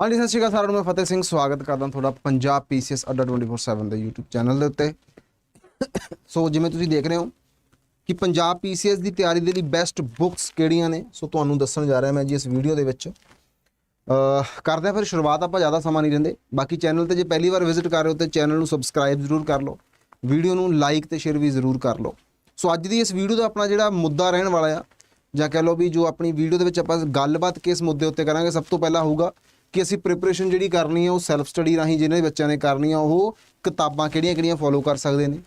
ਹਾਂਜੀ, ਸਤਿ ਸ਼੍ਰੀ ਅਕਾਲ ਸਾਰਿਆਂ ਨੂੰ, ਮੈਂ ਫਤਿਹ ਸਿੰਘ, ਸਵਾਗਤ ਕਰਦਾ ਤੁਹਾਡਾ ਪੰਜਾਬ ਪੀਸੀਐਸ ਅੱਡਾ 24/7 ਦੇ YouTube ਚੈਨਲ ਦੇ ਉੱਤੇ। ਸੋ ਜਿਵੇਂ ਤੁਸੀਂ ਦੇਖ ਰਹੇ ਹੋ ਕਿ ਪੰਜਾਬ ਪੀਸੀਐਸ ਦੀ ਤਿਆਰੀ ਦੇ ਲਈ ਬੈਸਟ ਬੁੱਕਸ ਕਿਹੜੀਆਂ ਨੇ? ਸੋ ਤੁਹਾਨੂੰ ਦੱਸਣ ਜਾ ਰਿਹਾ ਮੈਂ ਜੀ ਇਸ ਵੀਡੀਓ ਦੇ ਵਿੱਚ। ਅਹ, ਕਰਦੇ ਹਾਂ ਫਿਰ ਸ਼ੁਰੂਆਤ, ਆਪਾਂ ਜ਼ਿਆਦਾ ਸਮਾਂ ਨਹੀਂ ਰਹਿੰਦੇ ਬਾਕੀ ਚੈਨਲ ਤੇ ਜੇ ਪਹਿਲੀ ਵਾਰ ਵਿਜ਼ਿਟ ਕਰ ਰਹੇ ਹੋ ਤੇ ਚੈਨਲ ਨੂੰ ਸਬਸਕ੍ਰਾਈਬ ਜ਼ਰੂਰ ਕਰ ਲਓ। ਵੀਡੀਓ ਨੂੰ ਲਾਈਕ ਤੇ ਸ਼ੇਅਰ ਵੀ ਜ਼ਰੂਰ ਕਰ ਲਓ। ਸੋ ਅੱਜ ਦੀ ਇਸ ਵੀਡੀਓ ਦਾ ਆਪਣਾ ਜਿਹੜਾ ਮੁੱਦਾ ਰਹਿਣ ਵਾਲਾ ਆ, ਜਾਂ ਕਹਿ ਲਓ ਵੀ ਜੋ ਆਪਣੀ ਵੀਡੀਓ ਦੇ ਵਿੱਚ ਆਪਾਂ ਗੱਲਬਾਤ ਕਿਸ ਮੁੱਦੇ ਉੱਤੇ ਕਰਾਂਗੇ, ਸਭ ਤੋਂ ਪਹਿਲਾਂ ਹੋਊਗਾ ਕਿ ਅਸੀਂ ਪ੍ਰੀਪਰੇਸ਼ਨ ਜਿਹੜੀ ਕਰਨੀ ਹੈ ਉਹ ਸੈਲਫ ਸਟੱਡੀ ਰਾਹੀਂ ਜਿਹਨਾਂ ਦੇ ਬੱਚਿਆਂ ਨੇ ਕਰਨੀ ਆ, ਉਹ ਕਿਤਾਬਾਂ ਕਿਹੜੀਆਂ-ਕਿਹੜੀਆਂ ਫੋਲੋ ਕਰ ਸਕਦੇ ਨੇ।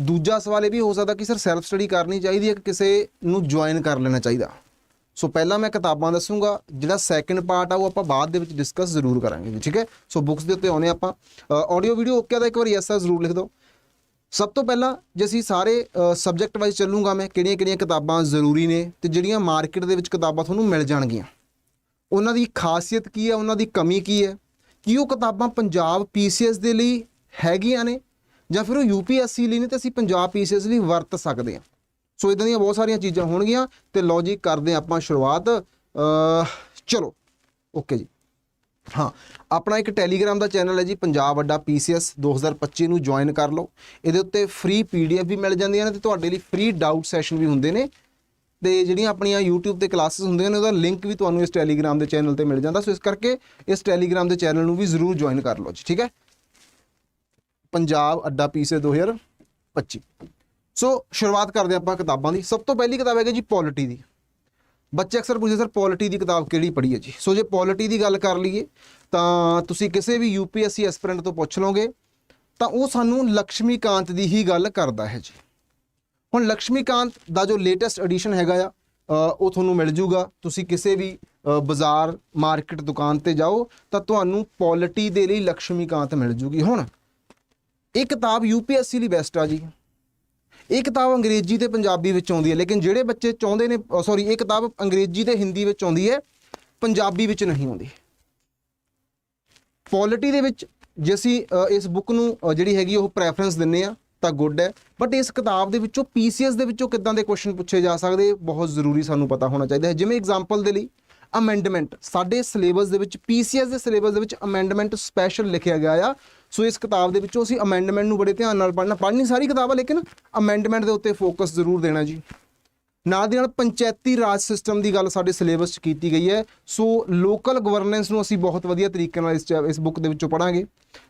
ਦੂਜਾ ਸਵਾਲ ਇਹ ਵੀ ਹੋ ਸਕਦਾ ਕਿ ਸਰ ਸੈਲਫ ਸਟੱਡੀ ਕਰਨੀ ਚਾਹੀਦੀ ਹੈ ਕਿ ਕਿਸੇ ਨੂੰ ਜੁਆਇਨ ਕਰ ਲੈਣਾ ਚਾਹੀਦਾ? ਸੋ ਪਹਿਲਾਂ ਮੈਂ ਕਿਤਾਬਾਂ ਦੱਸੂਗਾ, ਜਿਹੜਾ ਸੈਕੰਡ ਪਾਰਟ ਆ, ਉਹ ਆਪਾਂ ਬਾਅਦ ਦੇ ਵਿੱਚ ਡਿਸਕਸ ਜ਼ਰੂਰ ਕਰਾਂਗੇ ਜੀ, ਠੀਕ ਹੈ? ਸੋ ਬੁੱਕਸ ਦੇ ਉੱਤੇ ਆਉਨੇ ਆਪਾਂ। ਆਡੀਓ ਵੀਡੀਓ ਓਕੇ ਆ ਤਾਂ ਇੱਕ ਵਾਰ ਯੈਸ ਆ ਜ਼ਰੂਰ ਲਿਖ ਦਿਓ। ਸਭ ਤੋਂ ਪਹਿਲਾਂ ਜੇ ਅਸੀਂ ਸਾਰੇ ਸਬਜੈਕਟ ਵਾਈਜ਼ ਚੱਲੂਗਾ ਮੈਂ ਕਿਹੜੀਆਂ-ਕਿਹੜੀਆਂ ਕਿਤਾਬਾਂ ਜ਼ਰੂਰੀ ਨੇ ਤੇ ਜਿਹੜੀਆਂ ਮਾਰਕੀਟ ਦੇ ਵਿੱਚ ਕਿਤਾਬਾਂ ਤੁਹਾਨੂੰ ਮਿਲ ਜਾਣਗੀਆਂ? ਉਹਨਾਂ ਦੀ ਖਾਸੀਅਤ ਕੀ ਹੈ, ਉਹਨਾਂ ਦੀ ਕਮੀ ਕੀ ਹੈ? ਕੀ ਉਹ ਕਿਤਾਬਾਂ ਪੰਜਾਬ ਪੀਸੀਐਸ ਦੇ ਲਈ ਹੈਗੀਆਂ ਨੇ ਜਾਂ ਫਿਰ ਉਹ ਯੂਪੀਐਸਸੀ ਲਈ ਨੇ ਤੇ ਅਸੀਂ ਪੰਜਾਬ ਪੀਸੀਐਸ ਲਈ ਵਰਤ ਸਕਦੇ ਹਾਂ? ਸੋ ਇਦਾਂ ਦੀਆਂ ਬਹੁਤ ਸਾਰੀਆਂ ਚੀਜ਼ਾਂ ਹੋਣਗੀਆਂ ਤੇ ਲਓ ਜੀ, ਕਰਦੇ ਹਾਂ ਆਪਾਂ ਸ਼ੁਰੂਆਤ। ਚਲੋ, ਓਕੇ ਜੀ। ਹਾਂ, ਆਪਣਾ ਇੱਕ ਟੈਲੀਗ੍ਰਾਮ ਦਾ ਚੈਨਲ ਹੈ ਜੀ, ਪੰਜਾਬ ਅੱਡਾ ਪੀਸੀਐਸ 2025 ਨੂੰ ਜੁਆਇਨ ਕਰ ਲਓ। ਇਹਦੇ ਉੱਤੇ ਫ੍ਰੀ ਪੀਡੀਐਫ ਵੀ ਮਿਲ ਜਾਂਦੀਆਂ ਨੇ ਤੇ ਤੁਹਾਡੇ ਲਈ ਫ੍ਰੀ ਡਾਊਟ ਸੈਸ਼ਨ ਵੀ ਹੁੰਦੇ ਨੇ। ਤੇ ਜਿਹੜੀਆਂ ਆਪਣੀਆਂ YouTube ਤੇ ਕਲਾਸਿਸ ਹੁੰਦੀਆਂ ਨੇ, ਉਹਦਾ ਲਿੰਕ ਵੀ ਤੁਹਾਨੂੰ ਇਸ ਟੈਲੀਗ੍ਰਾਮ ਦੇ ਚੈਨਲ ਤੇ ਮਿਲ ਜਾਂਦਾ। ਸੋ ਇਸ ਕਰਕੇ ਇਸ ਟੈਲੀਗ੍ਰਾਮ ਦੇ ਚੈਨਲ ਨੂੰ ਵੀ ਜ਼ਰੂਰ ਜੁਆਇਨ ਕਰ ਲਓ ਜੀ, ਠੀਕ ਹੈ? ਪੰਜਾਬ ਅੱਡਾ ਪੀਸੇ 2025 ਸੋ ਸ਼ੁਰੂਆਤ ਕਰਦੇ ਆਪਾਂ ਕਿਤਾਬਾਂ ਦੀ। ਸਭ ਤੋਂ ਪਹਿਲੀ ਕਿਤਾਬ ਹੈਗੀ ਜੀ ਪੋਲਿਟੀ ਦੀ। ਬੱਚੇ ਅਕਸਰ ਪੁੱਛਦੇ, ਸਰ, ਪੋਲਿਟੀ ਦੀ ਕਿਤਾਬ ਕਿਹੜੀ ਪੜ੍ਹੀ ਹੈ ਜੀ? ਸੋ ਜੇ ਪੋਲਿਟੀ ਦੀ ਗੱਲ ਕਰ ਲਈਏ, ਤਾਂ ਤੁਸੀਂ ਕਿਸੇ ਵੀ ਯੂਪੀਐਸਸੀ ਐਸਪੀਰੈਂਟ ਤੋਂ ਪੁੱਛ ਲਓਗੇ, ਤਾਂ ਉਹ ਸਾਨੂੰ ਲక్ష్ਮੀਕਾਂਤ ਦੀ ਹੀ ਗੱਲ ਕਰਦਾ ਹੈ ਜੀ। ਹੁਣ ਲక్ష్ਮੀਕਾਂਤ ਦਾ ਜੋ ਲੇਟੈਸਟ ਐਡੀਸ਼ਨ ਹੈਗਾ ਆ ਉਹ ਤੁਹਾਨੂੰ ਮਿਲ ਜੂਗਾ। ਤੁਸੀਂ ਕਿਸੇ ਵੀ ਬਾਜ਼ਾਰ ਮਾਰਕੀਟ ਦੁਕਾਨ ਤੇ ਜਾਓ, ਤਾਂ ਤੁਹਾਨੂੰ ਪੋਲਿਟੀ ਦੇ ਲਈ ਲక్ష్ਮੀਕਾਂਤ ਮਿਲ ਜੂਗੀ। ਹੁਣ, ਇਹ ਕਿਤਾਬ ਯੂਪੀਐਸਸੀ ਲਈ ਬੈਸਟ ਆ ਜੀ। ਇਹ ਕਿਤਾਬ ਅੰਗਰੇਜ਼ੀ ਤੇ ਪੰਜਾਬੀ ਵਿੱਚ ਆਉਂਦੀ ਹੈ, ਲੇਕਿਨ ਜਿਹੜੇ ਬੱਚੇ ਚਾਹੁੰਦੇ ਨੇ ਸੌਰੀ ਇਹ ਕਿਤਾਬ ਅੰਗਰੇਜ਼ੀ ਤੇ ਹਿੰਦੀ ਵਿੱਚ ਆਉਂਦੀ ਹੈ, ਪੰਜਾਬੀ ਵਿੱਚ ਨਹੀਂ ਆਉਂਦੀ। ਪੋਲਿਟੀ ਦੇ ਵਿੱਚ, ਜੇ ਅਸੀਂ ਇਸ ਬੁੱਕ ਨੂੰ ਜਿਹੜੀ ਹੈਗੀ, ਉਹ ਪ੍ਰੈਫਰੈਂਸ ਦਿੰਨੇ ਆ ਤਾਂ ਗੁੱਡ ਹੈ। ਬਟ ਇਸ ਕਿਤਾਬ ਦੇ ਵਿੱਚੋਂ ਪੀਸੀਐਸ ਦੇ ਵਿੱਚੋਂ ਕਿੱਦਾਂ ਦੇ ਕੁਐਸਚਨ ਪੁੱਛੇ ਜਾ ਸਕਦੇ, ਬਹੁਤ ਜ਼ਰੂਰੀ ਸਾਨੂੰ ਪਤਾ ਹੋਣਾ ਚਾਹੀਦਾ ਹੈ। ਜਿਵੇਂ ਐਗਜ਼ਾਮਪਲ ਦੇ ਲਈ ਅਮੈਂਡਮੈਂਟ ਸਾਡੇ ਸਿਲੇਬਸ ਦੇ ਵਿੱਚ ਪੀਸੀਐਸ ਦੇ ਸਿਲੇਬਸ ਦੇ ਵਿੱਚ ਅਮੈਂਡਮੈਂਟ ਸਪੈਸ਼ਲ ਲਿਖਿਆ ਗਿਆ ਆ। ਸੋ ਇਸ ਕਿਤਾਬ ਦੇ ਵਿੱਚੋਂ ਅਸੀਂ ਅਮੈਂਡਮੈਂਟ ਨੂੰ ਬੜੇ ਧਿਆਨ ਨਾਲ ਪੜ੍ਹਨਾ, ਪੜ੍ਹਨੀ ਸਾਰੀ ਕਿਤਾਬ ਆ, ਲੇਕਿਨ ਅਮੈਂਡਮੈਂਟ ਦੇ ਉੱਤੇ ਫੋਕਸ ਜ਼ਰੂਰ ਦੇਣਾ ਜੀ। ਨਾਲ ਦੀ ਨਾਲ ਪੰਚਾਇਤੀ ਰਾਜ ਸਿਸਟਮ ਦੀ ਗੱਲ ਸਾਡੇ ਸਿਲੇਬਸ 'ਚ ਕੀਤੀ ਗਈ ਹੈ। ਸੋ ਲੋਕਲ ਗਵਰਨੈਂਸ ਨੂੰ ਅਸੀਂ ਬਹੁਤ ਵਧੀਆ ਤਰੀਕੇ ਨਾਲ ਇਸ 'ਚ- ਇਸ ਬੁੱਕ ਦੇ ਵਿੱਚੋਂ ਪੜਾਂਗੇ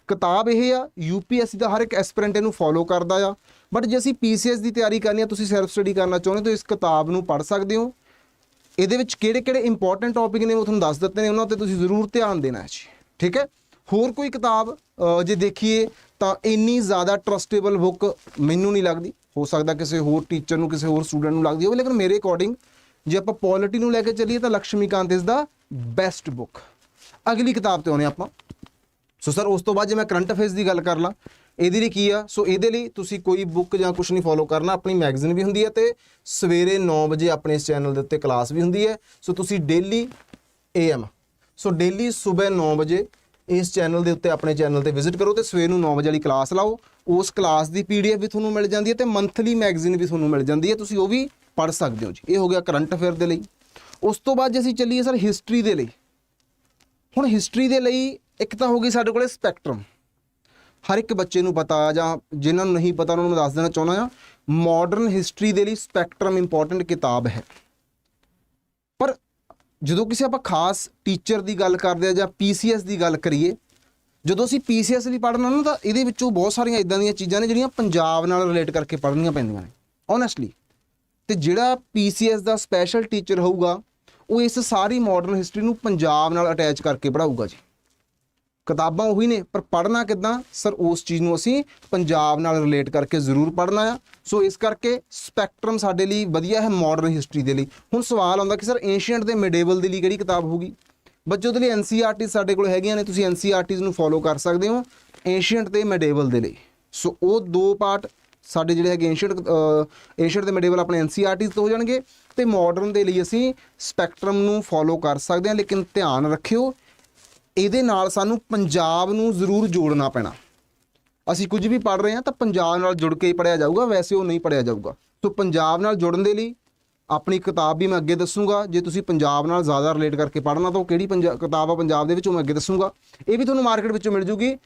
ਕਿਤਾਬ ਇਹ ਆ ਯੂਪੀਐਸਸੀ ਦਾ ਹਰ ਇੱਕ ਐਸਪੀਰੈਂਟ ਇਹਨੂੰ ਫੋਲੋ ਕਰਦਾ ਆ। ਬਟ ਜੇ ਅਸੀਂ ਪੀਸੀਐਸ ਦੀ ਤਿਆਰੀ ਕਰਨੀ ਆ, ਤੁਸੀਂ ਸੈਲਫ ਸਟੱਡੀ ਕਰਨਾ ਚਾਹੁੰਦੇ ਹੋ, ਤਾਂ ਇਸ ਕਿਤਾਬ ਨੂੰ ਪੜ੍ਹ ਸਕਦੇ ਹੋ। ਇਹਦੇ ਵਿੱਚ ਕਿਹੜੇ ਕਿਹੜੇ ਇੰਪੋਰਟੈਂਟ ਟੌਪਿਕ ਨੇ ਉਹ ਤੁਹਾਨੂੰ ਦੱਸ ਦਿੱਤੇ ਨੇ, ਉਹਨਾਂ ਤੇ ਤੁਸੀਂ ਜ਼ਰੂਰ ਧਿਆਨ ਦੇਣਾ ਹੈ ਜੀ। ਠੀਕ ਹੈ? ਹੋਰ ਕੋਈ ਕਿਤਾਬ ਜੇ ਦੇਖੀਏ ਤਾਂ ਇੰਨੀ ਜ਼ਿਆਦਾ ਟਰਸਟੇਬਲ ਬੁੱਕ ਮੈਨੂੰ ਨਹੀਂ ਲੱਗਦੀ। ਹੋ ਸਕਦਾ ਕਿਸੇ ਹੋਰ ਟੀਚਰ ਨੂੰ, ਕਿਸੇ ਹੋਰ ਸਟੂਡੈਂਟ ਨੂੰ ਲੱਗਦੀ ਹੋਵੇ, ਲੇਕਿਨ ਮੇਰੇ ਅਕੋਰਡਿੰਗ ਜੇ ਆਪਾਂ ਪੋਲਿਟੀ ਨੂੰ ਲੈ ਕੇ ਚੱਲੀਏ ਤਾਂ ਲక్ష్ਮੀਕਾਂਤ ਇਸ ਦਾ ਬੈਸਟ ਬੁੱਕ ਅਗਲੀ ਕਿਤਾਬ ਤੇ ਆਉਨੇ ਆਪਾਂ। ਸੋ ਸਰ ਉਸ ਤੋਂ ਬਾਅਦ ਜੇ ਮੈਂ ਕਰੰਟ ਅਫੇਅਰਸ ਦੀ ਗੱਲ ਕਰ ਲਾਂ, ਇਹਦੇ ਲਈ ਕੀ ਆ? ਸੋ ਇਹਦੇ ਲਈ ਤੁਸੀਂ ਕੋਈ ਬੁੱਕ ਜਾਂ ਕੁਝ ਨਹੀਂ ਫੋਲੋ ਕਰਨਾ, ਆਪਣੀ ਮੈਗਜ਼ੀਨ ਵੀ ਹੁੰਦੀ ਹੈ ਤੇ ਸਵੇਰੇ 9 ਵਜੇ ਆਪਣੇ ਇਸ ਚੈਨਲ ਦੇ ਉੱਤੇ ਕਲਾਸ ਵੀ ਹੁੰਦੀ ਹੈ। ਸੋ ਤੁਸੀਂ ਡੇਲੀ ਏਐਮ ਸੋ ਡੇਲੀ ਸਵੇਰ 9 ਵਜੇ ਇਸ ਚੈਨਲ ਦੇ ਉੱਤੇ, ਆਪਣੇ ਚੈਨਲ ਤੇ ਵਿਜ਼ਿਟ ਕਰੋ ਤੇ ਸਵੇਰ ਨੂੰ 9 ਵਜੇ ਵਾਲੀ ਕਲਾਸ ਲਾਓ। ਉਸ ਕਲਾਸ ਦੀ ਪੀਡੀਐਫ ਵੀ ਤੁਹਾਨੂੰ ਮਿਲ ਜਾਂਦੀ ਹੈ ਤੇ ਮੰਥਲੀ ਮੈਗਜ਼ੀਨ ਵੀ ਤੁਹਾਨੂੰ ਮਿਲ ਜਾਂਦੀ ਹੈ। ਤੁਸੀਂ ਉਹ ਵੀ ਪੜ੍ਹ ਸਕਦੇ ਹੋ ਜੀ। ਇਹ ਹੋ ਗਿਆ ਕਰੰਟ ਅਫੇਅਰ ਦੇ ਲਈ। ਉਸ ਤੋਂ ਬਾਅਦ ਜੇ ਅਸੀਂ ਚੱਲੀਏ ਸਰ ਹਿਸਟਰੀ ਦੇ ਲਈ। ਹੁਣ ਹਿਸਟਰੀ ਦੇ ਲਈ ਇੱਕ ਤਾਂ ਹੋ ਗਈ ਸਾਡੇ ਕੋਲੇ ਸਪੈਕਟਰਮ ਹਰ ਇੱਕ ਬੱਚੇ ਨੂੰ ਪਤਾ ਜਾਂ ਜਿਨ੍ਹਾਂ ਨੂੰ ਨਹੀਂ ਪਤਾ, ਉਹਨਾਂ ਨੂੰ ਮੈਂ ਦੱਸ ਦੇਣਾ ਚਾਹੁੰਦਾ ਆ ਮਾਡਰਨ ਹਿਸਟਰੀ ਦੇ ਲਈ ਸਪੈਕਟਰਮ ਇੰਪੋਰਟੈਂਟ ਕਿਤਾਬ ਹੈ। ਜਦੋਂ ਕਿਸੇ ਆਪਾਂ ਖਾਸ ਟੀਚਰ ਦੀ ਗੱਲ ਕਰਦੇ ਆ ਜਾਂ ਪੀਸੀਐਸ ਦੀ ਗੱਲ ਕਰੀਏ, ਜਦੋਂ ਅਸੀਂ ਪੀਸੀਐਸ ਲਈ ਪੜ੍ਹਨਾ ਨਾ ਤਾਂ ਇਹਦੇ ਵਿੱਚੋਂ ਬਹੁਤ ਸਾਰੀਆਂ ਇਦਾਂ ਦੀਆਂ ਚੀਜ਼ਾਂ ਨੇ ਜਿਹੜੀਆਂ ਪੰਜਾਬ ਨਾਲ ਰਿਲੇਟ ਕਰਕੇ ਪੜ੍ਹਨੀਆਂ ਪੈਂਦੀਆਂ ਨੇ ਓਨੈਸਟਲੀ ਤੇ ਜਿਹੜਾ ਪੀਸੀਐਸ ਦਾ ਸਪੈਸ਼ਲ ਟੀਚਰ ਹੋਊਗਾ, ਉਹ ਇਸ ਸਾਰੀ ਮਾਡਰਨ ਹਿਸਟਰੀ ਨੂੰ ਪੰਜਾਬ ਨਾਲ ਅਟੈਚ ਕਰਕੇ ਪੜ੍ਹਾਊਗਾ ਜੀ। ਕਿਤਾਬਾਂ ਉਹੀ ਨੇ, ਪਰ ਪੜ੍ਹਨਾ ਕਿੱਦਾਂ? ਸਰ, ਉਸ ਚੀਜ਼ ਨੂੰ ਅਸੀਂ ਪੰਜਾਬ ਨਾਲ ਰਿਲੇਟ ਕਰਕੇ ਜ਼ਰੂਰ ਪੜ੍ਹਨਾ ਆ। ਸੋ ਇਸ ਕਰਕੇ ਸਪੈਕਟਰਮ ਸਾਡੇ ਲਈ ਵਧੀਆ ਹੈ ਮਾਡਰਨ ਹਿਸਟਰੀ ਦੇ ਲਈ। ਹੁਣ ਸਵਾਲ ਆਉਂਦਾ ਕਿ ਸਰ ਏਸ਼ੀਅੰਟ ਤੇ ਮਿਡੇਵਲ ਦੇ ਲਈ ਕਿਹੜੀ ਕਿਤਾਬ ਹੋਊਗੀ? ਬੱਚੋ ਦੇ ਲਈ ਐਨਸੀਆਰਟੀ ਸਾਡੇ ਕੋਲ ਹੈਗੀਆਂ ਨੇ, ਤੁਸੀਂ ਐਨਸੀਆਰਟੀਜ਼ ਨੂੰ ਫੋਲੋ ਕਰ ਸਕਦੇ ਹੋ ਏਸ਼ੀਅੰਟ ਤੇ ਮਿਡੇਵਲ ਦੇ ਲਈ। ਸੋ ਉਹ ਦੋ ਪਾਰਟ ਸਾਡੇ ਜਿਹੜੇ ਹੈਗੇ ਏਸ਼ੀਅੰਟ ਏਸ਼ੀਅੰਟ ਤੇ ਮਿਡੇਵਲ ਆਪਣੇ ਐਨਸੀਆਰਟੀਜ਼ ਤੋਂ ਹੋ ਜਾਣਗੇ ਤੇ ਮਾਡਰਨ ਦੇ ਲਈ ਅਸੀਂ ਸਪੈਕਟਰਮ ਨੂੰ ਫੋਲੋ ਕਰ ਸਕਦੇ ਹਾਂ, ਲੇਕਿਨ ਧਿਆਨ ਰੱਖਿਓ ਇਹਦੇ ਨਾਲ ਸਾਨੂੰ ਪੰਜਾਬ ਨੂੰ ਜ਼ਰੂਰ ਜੋੜਨਾ ਪੈਣਾ। ਅਸੀਂ ਕੁਝ ਵੀ ਪੜ ਰਹੇ ਹਾਂ ਤਾਂ ਪੰਜਾਬ ਨਾਲ ਜੁੜ ਕੇ ਹੀ ਪੜਿਆ ਜਾਊਗਾ, ਵੈਸੇ ਉਹ ਨਹੀਂ ਪੜਿਆ ਜਾਊਗਾ। ਸੋ ਪੰਜਾਬ ਨਾਲ ਜੁੜਨ ਦੇ ਲਈ ਆਪਣੀ ਕਿਤਾਬ ਵੀ ਮੈਂ ਅੱਗੇ ਦੱਸੂਗਾ। ਜੇ ਤੁਸੀਂ ਪੰਜਾਬ ਨਾਲ ਜ਼ਿਆਦਾ ਰਿਲੇਟ ਕਰਕੇ ਪੜ੍ਹਨਾ ਤਾਂ ਉਹ ਕਿਹੜੀ ਪੰਜਾ- ਕਿਤਾਬ ਆ ਪੰਜਾਬ ਦੇ ਵਿੱਚ ਉਹ ਮੈਂ ਅੱਗੇ ਦੱਸੂਗਾ। ਇਹ ਵੀ ਤੁਹਾਨੂੰ ਮਾਰਕੀਟ ਵਿੱਚੋਂ ਮਿਲ ਜੂਗੀ।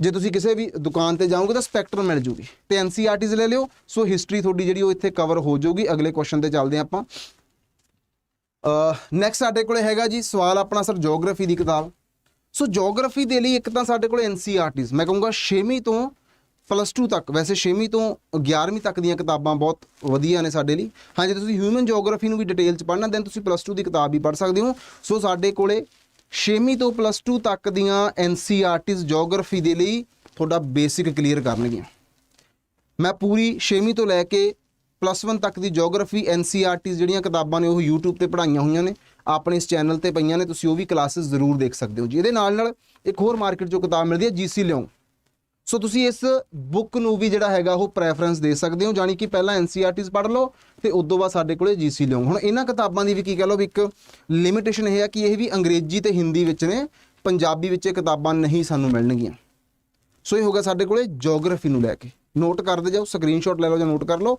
ਜੇ ਤੁਸੀਂ ਕਿਸੇ ਵੀ ਦੁਕਾਨ ਤੇ ਜਾਓਗੇ ਤਾਂ ਸਪੈਕਟਰਮ ਮਿਲ ਜੂਗੀ। ਤੇ ਐਨਸੀਆਰਟੀਜ਼ ਲੈ ਲਿਓ। ਸੋ ਹਿਸਟਰੀ ਤੁਹਾਡੀ ਜਿਹੜੀ ਉਹ ਇੱਥੇ ਕਵਰ ਹੋ ਜਾਊਗੀ। ਅਗਲੇ ਕੁਐਸਚਨ ਤੇ ਚੱਲਦੇ ਹਾਂ ਆਪਾਂ। ਨੈਕਸਟ ਸਾਡੇ ਕੋਲੇ ਹੈਗਾ ਜੀ ਸਵਾਲ ਆਪਣਾ ਸਰ ਜੀਓਗ੍ਰਾਫੀ ਦੀ ਕਿਤਾਬ। ਸੋ ਜੀਓਗ੍ਰਾਫੀ ਦੇ ਲਈ ਇੱਕ ਤਾਂ ਸਾਡੇ ਕੋਲੇ ਐਨਸੀਆਰਟੀਜ਼ ਮੈਂ ਕਹੂੰਗਾ 6ਵੀਂ ਤੋਂ ਪਲੱਸ 2 ਤੱਕ, ਵੈਸੇ 6ਵੀਂ ਤੋਂ 11ਵੀਂ ਤੱਕ ਦੀਆਂ ਕਿਤਾਬਾਂ ਬਹੁਤ ਵਧੀਆ ਨੇ ਸਾਡੇ ਲਈ। ਹਾਂ, ਜੇ ਤੁਸੀਂ ਹਿਊਮਨ ਜੀਓਗ੍ਰਾਫੀ ਨੂੰ ਵੀ ਡਿਟੇਲ ਚ ਪੜ੍ਹਨਾ ਦੈਨ ਤੁਸੀਂ ਪਲੱਸ 2 ਦੀ ਕਿਤਾਬ ਵੀ ਪੜ੍ਹ ਸਕਦੇ ਹੋ। ਸੋ ਸਾਡੇ ਕੋਲੇ 6ਵੀਂ ਤੋਂ ਪਲੱਸ 2 ਤੱਕ ਦੀਆਂ ਐਨਸੀਆਰਟੀਜ਼ ਜੀਓਗ੍ਰਾਫੀ ਦੇ ਲਈ ਤੁਹਾਡਾ ਬੇਸਿਕ ਕਲੀਅਰ ਕਰਨਗੀਆਂ। ਮੈਂ ਪੂਰੀ 6ਵੀਂ ਤੋਂ ਲੈ ਕੇ ਪਲੱਸ 1 ਤੱਕ ਦੀ ਜੀਓਗ੍ਰਾਫੀ ਐਨਸੀਆਰਟੀਜ਼ ਜਿਹੜੀਆਂ ਕਿਤਾਬਾਂ ਨੇ ਉਹ YouTube ਤੇ ਪੜ੍ਹਾਈਆਂ ਹੋਈਆਂ ਨੇ, ਆਪਣੇ ਇਸ ਚੈਨਲ ਤੇ ਪਈਆਂ ਨੇ, ਤੁਸੀਂ ਉਹ ਵੀ ਕਲਾਸਿਸ ਜ਼ਰੂਰ ਦੇਖ ਸਕਦੇ ਹੋ ਜੀ। ਇਹਦੇ ਨਾਲ ਨਾਲ ਇੱਕ ਹੋਰ ਮਾਰਕੀਟ 'ਚੋਂ ਕਿਤਾਬ ਮਿਲਦੀ ਹੈ ਜੀਸੀ ਲਿਓ ਸੋ ਤੁਸੀਂ ਇਸ ਬੁੱਕ ਨੂੰ ਵੀ ਜਿਹੜਾ ਹੈਗਾ, ਉਹ ਪ੍ਰੈਫਰੈਂਸ ਦੇ ਸਕਦੇ ਹੋ ਜਾਨੀ ਕਿ ਪਹਿਲਾਂ ਐਨਸੀਆਰਟੀਜ਼ ਪੜ੍ਹ ਲਓ ਤੇ ਉਸ ਤੋਂ ਬਾਅਦ ਸਾਡੇ ਕੋਲੇ ਜੀਸੀ ਲਿਓ ਹੁਣ ਇਹਨਾਂ ਕਿਤਾਬਾਂ ਦੀ ਵੀ ਕੀ ਕਹ ਲਓ ਵੀ ਇੱਕ ਲਿਮਿਟੇਸ਼ਨ ਇਹ ਹੈ ਕਿ ਇਹ ਵੀ ਅੰਗਰੇਜ਼ੀ ਤੇ ਹਿੰਦੀ ਵਿੱਚ ਨੇ, ਪੰਜਾਬੀ ਵਿੱਚ ਇਹ ਕਿਤਾਬਾਂ ਨਹੀਂ ਸਾਨੂੰ ਮਿਲਣਗੀਆਂ। ਸੋ ਇਹ ਹੋਗਾ ਸਾਡੇ ਕੋਲੇ ਜੀਓਗ੍ਰਾਫੀ ਨੂੰ ਲੈ ਕੇ। ਨੋਟ ਕਰਦੇ ਜਾਓ ਸਕਰੀਨਸ਼ਾਟ ਲੈ ਲਓ ਜਾਂ ਨੋਟ ਕਰ ਲਓ।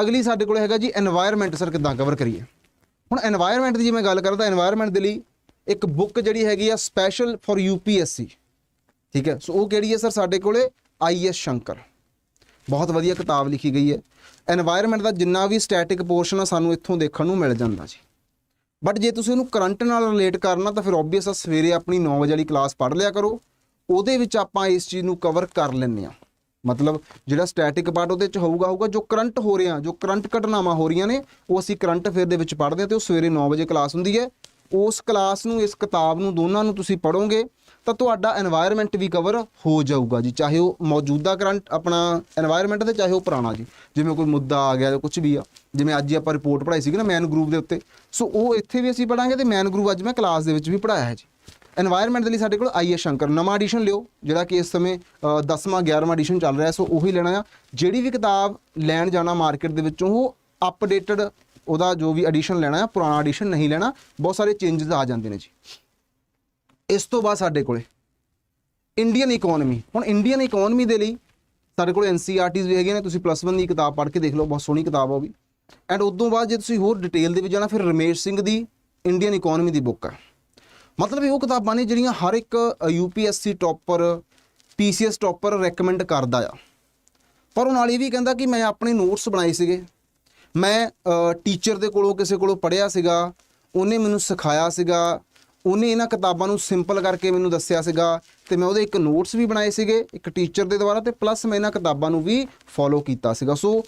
ਅਗਲੀ ਸਾਡੇ ਕੋਲ ਹੈਗਾ ਜੀ এনवायरमेंट ਸਰ ਕਿਦਾਂ ਕਵਰ ਕਰੀਏ? ਹੁਣ এনवायरमेंट ਦੀ ਜੇ ਮੈਂ ਗੱਲ ਕਰਾਂ ਤਾਂ এনवायरमेंट ਦੇ ਲਈ ਇੱਕ ਬੁੱਕ ਜਿਹੜੀ ਹੈਗੀ ਆ ਸਪੈਸ਼ਲ ਫॉर ਯੂਪੀਐਸਸੀ ਠੀਕ ਹੈ? ਸੋ ਉਹ ਕਿਹੜੀ ਹੈ ਸਰ ਸਾਡੇ ਕੋਲੇ? ਆਈਐਸ ਸ਼ੰਕਰ। ਬਹੁਤ ਵਧੀਆ ਕਿਤਾਬ ਲਿਖੀ ਗਈ ਹੈ। এনवायरमेंट ਦਾ ਜਿੰਨਾ ਵੀ ਸਟੈਟਿਕ ਪੋਰਸ਼ਨ ਆ, ਸਾਨੂੰ ਇੱਥੋਂ ਦੇਖਣ ਨੂੰ ਮਿਲ ਜਾਂਦਾ ਜੀ। ਬਟ ਜੇ ਤੁਸੀਂ ਉਹਨੂੰ ਕਰੰਟ ਨਾਲ ਰਿਲੇਟ ਕਰਨਾ, ਤਾਂ ਫਿਰ ਆਬਵੀਅਸ ਆ, ਸਵੇਰੇ ਆਪਣੀ 9 ਵਜੇ ਵਾਲੀ ਕਲਾਸ ਪੜ੍ਹ ਲਿਆ ਕਰੋ। ਉਹਦੇ ਵਿੱਚ ਆਪਾਂ ਇਸ ਚੀਜ਼ ਨੂੰ ਕਵਰ ਕਰ ਲੈਂਦੇ ਆ ਮਤਲਬ ਜਿਹੜਾ ਸਟੈਟਿਕ ਪਾਰਟ ਉਹਦੇ ਵਿੱਚ ਹੋਊਗਾ ਹੋਊਗਾ ਜੋ ਕਰੰਟ ਹੋ ਰਿਹਾ, ਜੋ ਕਰੰਟ ਘਟਨਾਵਾਂ ਹੋ ਰਹੀਆਂ ਨੇ, ਉਹ ਅਸੀਂ ਕਰੰਟ ਅਫੇਅਰ ਦੇ ਵਿੱਚ ਪੜ੍ਹਦੇ ਹਾਂ ਤੇ ਉਹ ਸਵੇਰੇ 9 ਵਜੇ ਕਲਾਸ ਹੁੰਦੀ ਹੈ। ਉਸ ਕਲਾਸ ਨੂੰ, ਇਸ ਕਿਤਾਬ ਨੂੰ, ਦੋਨਾਂ ਨੂੰ ਤੁਸੀਂ ਪੜ੍ਹੋਗੇ, ਤਾਂ ਤੁਹਾਡਾ এনवायरमेंट ਵੀ ਕਵਰ ਹੋ ਜਾਊਗਾ ਜੀ, ਚਾਹੇ ਉਹ ਮੌਜੂਦਾ ਕਰੰਟ ਆਪਣਾ এনवायरमेंट ਤੇ, ਚਾਹੇ ਉਹ ਪੁਰਾਣਾ ਜੀ। ਜਿਵੇਂ ਕੋਈ ਮੁੱਦਾ ਆ ਗਿਆ ਜਾਂ ਕੁਝ ਵੀ ਆ, ਜਿਵੇਂ ਅੱਜ ਹੀ ਆਪਾਂ ਰਿਪੋਰਟ ਪੜ੍ਹਾਈ ਸੀਗੀ ਨਾ ਮੈਨ ਗਰੂਪ ਦੇ ਉੱਤੇ। ਸੋ ਉਹ ਇੱਥੇ ਵੀ ਅਸੀਂ ਪੜਾਂਗੇ ਤੇ ਮੈਨ ਗਰੂਪ ਅੱਜ ਮੈਂ ਕਲਾਸ ਦੇ ਵਿੱਚ ਵੀ ਪੜਾਇਆ ਹੈ ਜੀ। এনवायरमेंट ਦੇ ਲਈ ਸਾਡੇ ਕੋਲ ਆਈ ਆਈਐਸ ਸ਼ੰਕਰ। ਨਵਾਂ ਐਡੀਸ਼ਨ ਲਿਓ, ਜਿਹੜਾ ਕਿ ਇਸ ਸਮੇਂ 10ਵਾਂ 11ਵਾਂ ਐਡੀਸ਼ਨ ਚੱਲ ਰਿਹਾ ਸੋ ਉਹੀ ਲੈਣਾ ਆ। ਜਿਹੜੀ ਵੀ ਕਿਤਾਬ ਲੈਣ ਜਾਣਾ ਮਾਰਕੀਟ ਦੇ ਵਿੱਚੋਂ, ਉਹ ਅਪਡੇਟਡ ਉਹਦਾ ਜੋ ਵੀ ਐਡੀਸ਼ਨ ਲੈਣਾ ਆ, ਪੁਰਾਣਾ ਐਡੀਸ਼ਨ ਨਹੀਂ ਲੈਣਾ, ਬਹੁਤ ਸਾਰੇ ਚੇਂਜਸ ਆ ਜਾਂਦੇ ਨੇ ਜੀ। ਇਸ ਤੋਂ ਬਾਅਦ ਸਾਡੇ ਕੋਲੇ ਇੰਡੀਅਨ ਇਕਨੋਮੀ ਹੁਣ ਇੰਡੀਅਨ ਇਕਨੋਮੀ ਦੇ ਲਈ ਸਾਡੇ ਕੋਲ ਐਨਸੀਆਰਟੀਜ਼ ਵੀ ਹੈਗੀਆਂ ਨੇ, ਤੁਸੀਂ ਪਲੱਸ 1 ਦੀ ਕਿਤਾਬ ਪੜ੍ਹ ਕੇ ਦੇਖ ਲਓ, ਬਹੁਤ ਸੋਹਣੀ ਕਿਤਾਬ ਆ ਉਹ ਵੀ। ਐਂਡ ਉਸ ਤੋਂ ਬਾਅਦ ਜੇ ਤੁਸੀਂ ਹੋਰ ਡਿਟੇਲ ਦੇ ਵਿੱਚ ਜਾਣਾ, ਫਿਰ ਰਮੇਸ਼ ਸਿੰਘ ਦੀ ਇੰਡੀਅਨ ਇਕਨੋਮੀ ਦੀ ਬੁੱਕ ਆ। ਮਤਲਬ ਇਹ ਉਹ ਕਿਤਾਬਾਂ ਨੇ ਜਿਹੜੀਆਂ ਹਰ ਇੱਕ UPSC topper PCS topper recommend ਕਰਦਾ ਆ। ਪਰ ਉਹ ਨਾਲ ਇਹ ਵੀ ਕਹਿੰਦਾ ਕਿ ਮੈਂ ਆਪਣੇ ਨੋਟਸ ਬਣਾਏ ਸੀਗੇ। ਮੈਂ ਟੀਚਰ ਦੇ ਕੋਲੋਂ, ਕਿਸੇ ਕੋਲੋਂ ਪੜ੍ਹਿਆ ਸੀਗਾ, ਉਹਨੇ ਮੈਨੂੰ ਸਿਖਾਇਆ ਸੀਗਾ, ਉਹਨੇ ਇਹਨਾਂ ਕਿਤਾਬਾਂ ਨੂੰ ਸਿੰਪਲ ਕਰਕੇ ਮੈਨੂੰ ਦੱਸਿਆ ਸੀਗਾ ਤੇ ਮੈਂ ਉਹਦੇ ਇੱਕ ਨੋਟਸ ਵੀ ਬਣਾਏ ਸੀਗੇ, ਇੱਕ ਟੀਚਰ ਦੇ ਦੁਆਰਾ ਤੇ ਪਲੱਸ ਮੈਂ ਇਹਨਾਂ ਕਿਤਾਬਾਂ ਨੂੰ ਵੀ ਫੋਲੋ ਕੀਤਾ ਸੀਗਾ। ਸੋ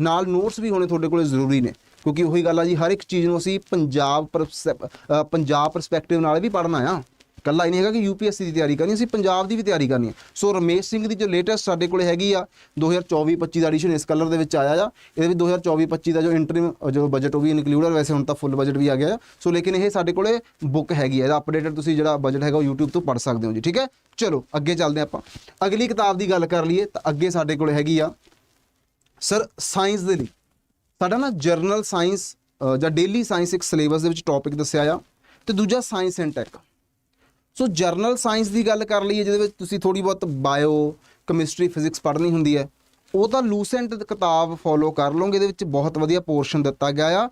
ਨਾਲ ਨੋਟਸ ਵੀ ਹੋਣੇ ਤੁਹਾਡੇ ਕੋਲੇ ਜ਼ਰੂਰੀ ਨੇ। ਕਿਉਂਕਿ ਉਹੀ ਗੱਲ ਆ ਜੀ, ਹਰ ਇੱਕ ਚੀਜ਼ ਨੂੰ ਅਸੀਂ ਪੰਜਾਬ ਪਰਸੈਪ- ਪੰਜਾਬ ਪਰਸਪੈਕਟਿਵ ਨਾਲ ਵੀ ਪੜ੍ਹਨਾ ਆ। ਕੱਲਾ ਹੀ ਨਹੀਂ ਹੈਗਾ ਕਿ ਯੂਪੀਐਸਸੀ ਦੀ ਤਿਆਰੀ ਕਰਨੀ, ਅਸੀਂ ਪੰਜਾਬ ਦੀ ਵੀ ਤਿਆਰੀ ਕਰਨੀ ਹੈ ਸੋ ਰਮੇਸ਼ ਸਿੰਘ ਦੀ ਜੋ ਲੇਟੈਸਟ ਸਾਡੇ ਕੋਲੇ ਹੈਗੀ ਆ 2024-25 ਦਾ ਐਡੀਸ਼ਨ ਇਸ ਕਲਰ ਦੇ ਵਿੱਚ ਆਇਆ ਆ। ਇਹਦੇ ਵਿੱਚ 2024-25 ਦਾ ਜੋ ਇੰਟਰਿਮ ਜੋ ਬਜਟ ਉਹ ਵੀ ਇਨਕਲੂਡ ਹੈ ਵੈਸੇ ਹੁਣ ਤਾਂ ਫੁੱਲ ਬਜਟ ਵੀ ਆ ਗਿਆ ਆ। ਸੋ ਲੇਕਿਨ ਇਹ ਸਾਡੇ ਕੋਲੇ ਬੁੱਕ ਹੈਗੀ ਹੈ ਇਹਦਾ ਅਪਡੇਟਡ ਤੁਸੀਂ ਜਿਹੜਾ ਬਜਟ ਹੈਗਾ ਉਹ YouTube ਤੋਂ ਪੜ੍ਹ ਸਕਦੇ ਹੋ ਜੀ, ਠੀਕ ਹੈ? ਚਲੋ, ਅੱਗੇ ਚੱਲਦੇ ਆਪਾਂ। ਅਗਲੀ ਕਿਤਾਬ ਦੀ ਗੱਲ ਕਰ ਲਈਏ, ਤਾਂ ਅੱਗੇ ਸਾਡੇ ਕੋਲੇ ਹੈਗੀ ਆ, ਸਰ ਸਾਇੰਸ ਦੇ ਲਈ। ਸਾਡਾ ਨਾ ਜਰਨਲ ਸਾਇੰਸ ਜਾਂ ਡੇਲੀ ਸਾਇੰਸ ਇੱਕ ਸਿਲੇਬਸ ਦੇ ਵਿੱਚ ਟੌਪਿਕ ਦੱਸਿਆ ਆ, ਤੇ ਦੂਜਾ science and tech. So general science ਦੀ ਗੱਲ ਕਰ ਲਈਏ, ਜਿਹਦੇ ਵਿੱਚ ਤੁਸੀਂ ਥੋੜੀ ਬਹੁਤ ਬਾਇਓ ਕੈਮਿਸਟਰੀ ਫਿਜ਼ਿਕਸ ਪੜ੍ਹਨੀ ਹੁੰਦੀ ਹੈ, ਉਹ ਤਾਂ ਲੂਸੈਂਟ ਕਿਤਾਬ ਫੋਲੋ ਕਰ ਲਓਗੇ, ਇਹਦੇ ਵਿੱਚ ਬਹੁਤ ਵਧੀਆ ਪੋਰਸ਼ਨ ਦਿੱਤਾ ਗਿਆ ਆ,